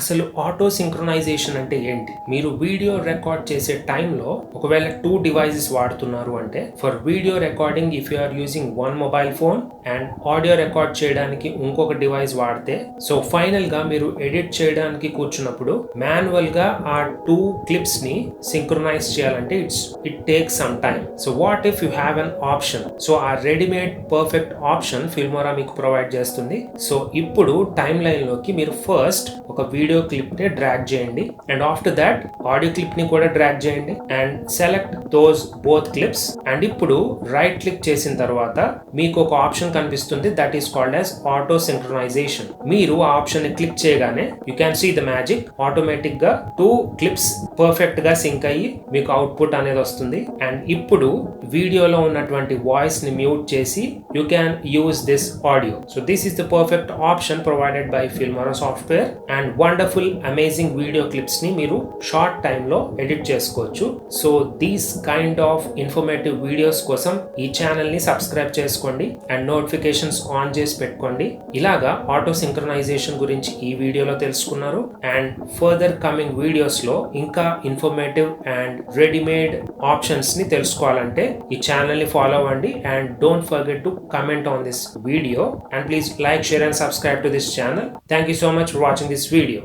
అసలు auto synchronisation అంటే ఏంటి? మీరు వీడియో రికార్డ్ చేసే టైంలో ఒకవేళ టూ డివైజెస్ వాడుతున్నారు అంటే for video recording if you are using one mobile phone and audio record చేయడానికి ఇంకొక డివైస్ వాడితే సో ఫైనల్గా మీరు ఎడిట్ చేయడానికి కూర్చున్నప్పుడు మాన్యువల్గా ఆ టూ క్లిప్స్ని సింక్రొనైజ్ చేయాలంటే it's it take some time. So what if you have an option? So uh readymade perfect option Filmora మీకు ప్రొవైడ్ చేస్తుంది. సో ఇప్పుడు టైం లైన్లోకి మీరు ఫస్ట్ ఒక వీడియో క్లిప్ని డ్రాగ్ చేయండి. అండ్ ఆఫ్టర్ దాట్ ఆడియో క్లిప్ని కూడా డ్రాగ్ చేయండి. And select those both clips and ఇప్పుడు రైట్ క్లిక్ చేసిన తర్వాత మీకు ఒక ఆప్షన్ కనిపిస్తుంది. That is called as auto synchronisation మీరు ఆ ఆప్షన్ని క్లిక్ చేయగానే you can see the magic ఆటోమేటిక్గా టూ క్లిప్స్ పర్ఫెక్ట్గా సింక్ అయ్యి మీకు అవుట్పుట్ అనేది వస్తుంది. అండ్ ఇప్పుడు వీడియోలో ఉన్నటువంటి వాయిస్ని మ్యూట్ చేసి you can use this audio so this is the perfect option provided by Filmora software and one wonderful amazing video క్లిప్స్ని మీరు షార్ట్ టైంలో ఎడిట్ చేసుకోవచ్చు. So these kind of informative videos కోసం ఈ ఛానల్ని సబ్స్క్రైబ్ చేసుకోండి అండ్ నోటిఫికేషన్స్ ఆన్ చేసి పెట్టుకోండి. ఇలాగా ఆటో సింక్రనైజేషన్ గురించి ఈ వీడియోలో తెలుసుకున్నారు. అండ్ ఫర్దర్ కమింగ్ వీడియోస్లో ఇంకా ఇన్ఫర్మేటివ్ అండ్ రెడీమేడ్ ఆప్షన్స్ని తెలుసుకోవాలంటే ఈ ఛానల్ని ఫాలో అవ్వండి. And don't forget to comment on this video and please like share and subscribe to this channel thank you so much for watching this video